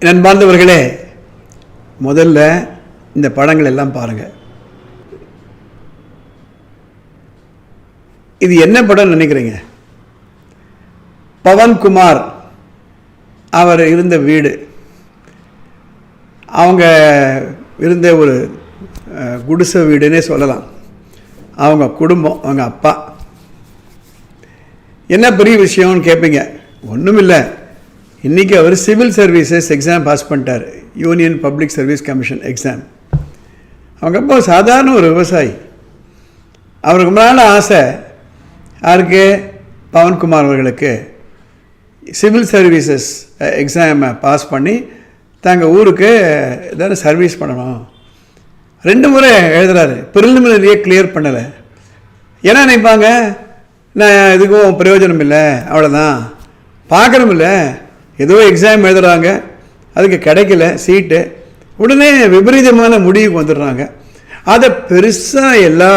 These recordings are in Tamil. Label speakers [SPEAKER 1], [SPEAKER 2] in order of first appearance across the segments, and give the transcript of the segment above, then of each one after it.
[SPEAKER 1] நண்பார்ந்தவர்களே முதல்ல இந்த படங்கள் எல்லாம் பாருங்கள் இது என்ன படம் நினைக்கிறீங்க? பவன்குமார் அவர் இருந்த வீடு. அவங்க இருந்த ஒரு குடிசை வீடுன்னே சொல்லலாம். அவங்க குடும்பம் அவங்க அப்பா. என்ன பெரிய விஷயம்னு கேட்பீங்க ஒன்றும் இல்லை இன்றைக்கி அவர் சிவில் சர்வீசஸ் எக்ஸாம் பாஸ் பண்ணிட்டார். Union public service commission exam அவங்க அப்போ சாதாரண ஒரு விவசாயி. அவருக்கு மேலே ஆசை. யாருக்கு? பவன்குமார் அவர்களுக்கு. சிவில் சர்வீசஸ் எக்ஸாமை பாஸ் பண்ணி தங்கள் ஊருக்கு ஏதாவது சர்வீஸ் பண்ணணும். ரெண்டு முறை எழுதுறாரு. ப்ரிலிமினரியே கிளியர் பண்ணலை. ஏன்னா நினைப்பாங்க நான் எதுக்கும் பிரயோஜனம் இல்லை அவ்வளோதான் பார்க்கணும் இல்லை ஏதோ எக்ஸாம் எழுதுகிறாங்க அதுக்கு கிடைக்கல சீட்டு உடனே விபரீதமான முடிவுக்கு வந்துடுறாங்க. அதை பெருசாக எல்லா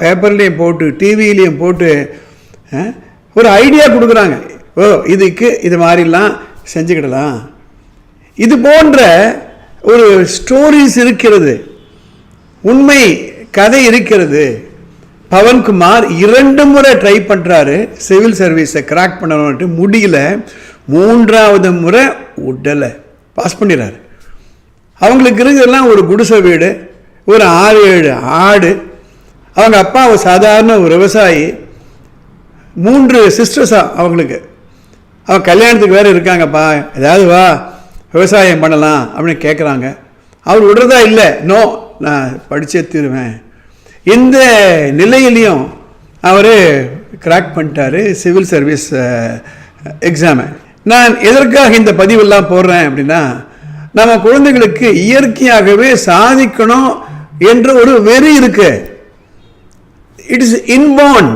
[SPEAKER 1] பேப்பர்லேயும் போட்டு டிவிலையும் போட்டு ஒரு ஐடியா கொடுக்குறாங்க. ஓ இதுக்கு இது மாதிரிலாம் செஞ்சுக்கிடலாம். இது போன்ற ஒரு ஸ்டோரிஸ் இருக்கிறது. உண்மை கதை இருக்கிறது. பவன்குமார் இரண்டு முறை ட்ரை பண்ணுறாரு சிவில் சர்வீஸை கிராக் பண்ணணும்ட்டு முடியல. மூன்றாவது முறை உடலை பாஸ் பண்ணிடுறாரு. அவங்களுக்கு இருக்கிறதெல்லாம் ஒரு குடிசை வீடு ஒரு ஆறு ஏழு ஆடு. அவங்க அப்பா ஒரு சாதாரண ஒரு விவசாயி. மூன்று சிஸ்டர்ஸா அவங்களுக்கு. அவன் கல்யாணத்துக்கு வேறு இருக்காங்கப்பா ஏதாவது வா விவசாயம் பண்ணலாம் அப்படின்னு கேட்குறாங்க அவர் விடுறதா இல்லை நோ நான் படித்தே தீருவேன். இந்த நிலையிலையும் அவர் கிராக் பண்ணிட்டாரு சிவில் சர்வீஸ் எக்ஸாமை நான் எதற்காக இந்த பதிவெல்லாம் போடுறேன் அப்படின்னா நம்ம குழந்தைகளுக்கு இயற்கையாகவே சாதிக்கணும் என்ற ஒரு வெறி இருக்கு. இட் இஸ் இன்பார்ன்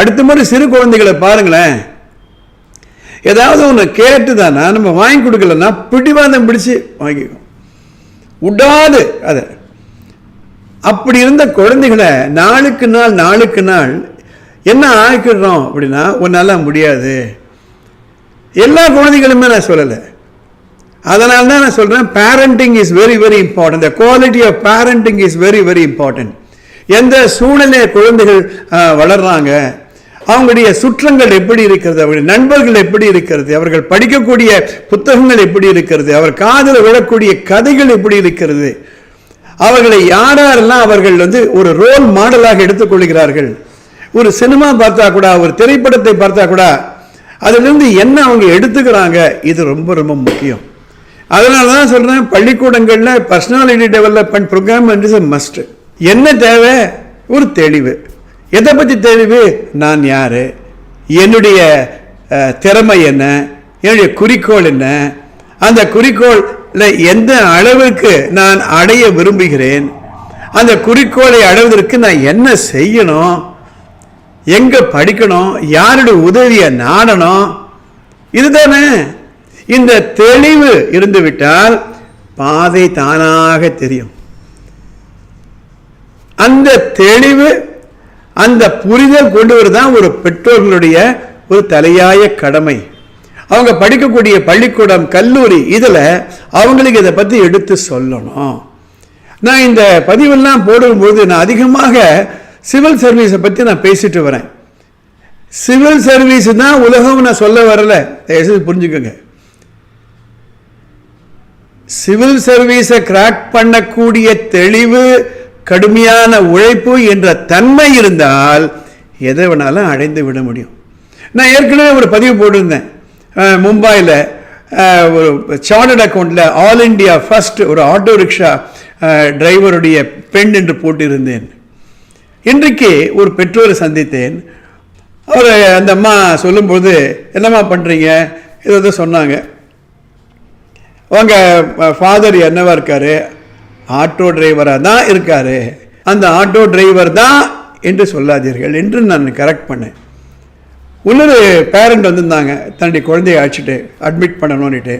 [SPEAKER 1] அடுத்த முறை சிறு குழந்தைகளை பாருங்களேன். ஏதாவது ஒன்று கேட்டு தானா நம்ம வாங்கி கொடுக்கலன்னா பிடிவாதம் பிடிச்சு வாங்கிக்கும் விடாது அதை. அப்படி இருந்த குழந்தைகளை நாளுக்கு நாள் நாளுக்கு நாள் என்ன ஆக்கிடுறோம் அப்படின்னா உன்னால் முடியாது. எல்லா குழந்தைகளுமே நான் சொல்லலை. அதனால தான் நான் சொல்கிறேன் parenting is very very important the quality of parenting is very very important எந்த சூழ்நிலையை குழந்தைகள் வளர்கிறாங்க அவங்களுடைய சுற்றங்கள் எப்படி இருக்கிறது அவருடைய நண்பர்கள் எப்படி இருக்கிறது அவர்கள் படிக்கக்கூடிய புத்தகங்கள் எப்படி இருக்கிறது அவர் காதில் விழக்கூடிய கதைகள் எப்படி இருக்கிறது அவர்களை யாரெல்லாம் அவர்கள் வந்து ஒரு ரோல் மாடலாக எடுத்துக்கொள்கிறார்கள் ஒரு சினிமா பார்த்தா கூட ஒரு திரைப்படத்தை பார்த்தா கூட அதுலேருந்து என்ன அவங்க எடுத்துக்கிறாங்க இது ரொம்ப ரொம்ப முக்கியம். அதனால தான் சொல்கிறேன் பள்ளிக்கூடங்களில் personality development programme is must என்ன தேவை? ஒரு தெளிவு. எதை பற்றி தெளிவு? நான் யார்? என்னுடைய திறமை என்ன? என்னுடைய குறிக்கோள் என்ன? அந்த குறிக்கோளில் எந்த அளவுக்கு நான் அடைய விரும்புகிறேன்? அந்த குறிக்கோளை அடைவதற்கு நான் என்ன செய்யணும்? எங்க படிக்கணும்? யாருடைய உதவியை நாடணும்? இதுதானே. இந்த தெளிவு இருந்துவிட்டால் பாதை தானாக தெரியும். அந்த தெளிவு அந்த புரிதல் கொண்டு வருதான் ஒரு பெற்றோர்களுடைய ஒரு தலையாய கடமை. அவங்க படிக்கக்கூடிய பள்ளிக்கூடம் கல்லூரி இதில் அவங்களுக்கு இதை பற்றி எடுத்து சொல்லணும். நான் இந்த பதிவெல்லாம் போடும்போது நான் அதிகமாக சிவில் சர்வீஸை பற்றி நான் பேசிட்டு வரேன். சிவில் சர்வீஸ் தான் உலகம் நான் சொல்ல வரல. தயவுசெய்து புரிஞ்சுக்கோங்க. சிவில் சர்வீஸை கிராக் பண்ணக்கூடிய தெளிவு கடுமையான உழைப்பு என்ற தன்மை இருந்தால் எதை வேணாலும் அடைந்து விட முடியும். நான் ஏற்கனவே ஒரு பதிவு போட்டிருந்தேன். மும்பாயில் மும்பையில் ஒரு சார்ட்டர்ட் அக்கௌண்ட்டில் ஆல் இண்டியா ஃபஸ்ட் ஒரு ஆட்டோ ரிக்ஷா டிரைவருடைய பெண் என்று போட்டிருந்தேன். இன்றைக்கு ஒரு பெற்றோரை சந்தித்தேன். அவர் அந்த அம்மா சொல்லும்போது என்னம்மா பண்ணுறீங்க ஏதோ சொன்னாங்க. உங்கள் ஃபாதர் என்னவா இருக்காரு? ஆட்டோ டிரைவராக தான் இருக்கார். அந்த ஆட்டோ டிரைவர் தான் என்று சொல்லாதீர்கள் என்று நான் கரெக்ட் பண்ணேன். இன்னொரு பேரண்ட் வந்திருந்தாங்க. தன்னுடைய குழந்தைய அழைச்சிட்டு அட்மிட் பண்ணணும்னுட்டு.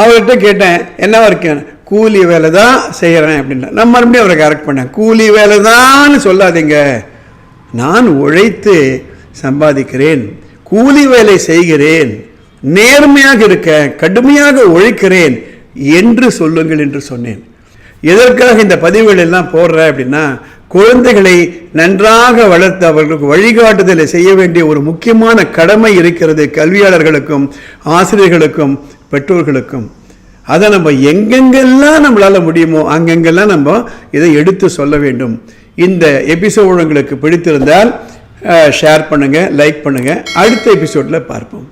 [SPEAKER 1] அவர்கிட்ட கேட்டேன் என்னவா இருக்கேன் கூலி வேலை தான் செய்கிறேன் அப்படின்னா நான் மறுபடியும் அவரை கரெக்ட் பண்ணேன். கூலி வேலை தான் சொல்லாதீங்க. நான் உழைத்து சம்பாதிக்கிறேன் கூலி வேலை செய்கிறேன் நேர்மையாக இருக்க கடுமையாக உழைக்கிறேன் என்று சொல்லுங்கள் என்று சொன்னேன். எதற்காக இந்த பதிவுகள் எல்லாம் போடுறேன் அப்படின்னா குழந்தைகளை நன்றாக வளர்த்து அவர்களுக்கு வழிகாட்டுதலை செய்ய வேண்டிய ஒரு முக்கியமான கடமை இருக்கிறது கல்வியாளர்களுக்கும் ஆசிரியர்களுக்கும் பெற்றோர்களுக்கும். அதை நம்ம எங்கெங்கெல்லாம் நம்மளால் முடியுமோ அங்கெங்கெல்லாம் நம்ம இதை எடுத்து சொல்ல வேண்டும். இந்த எபிசோடு உங்களுக்கு பிடித்திருந்தால் ஷேர் பண்ணுங்கள் லைக் பண்ணுங்கள் அடுத்த எபிசோடில் பார்ப்போம்.